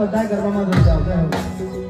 બધા કરવામાં જોઈ જાવ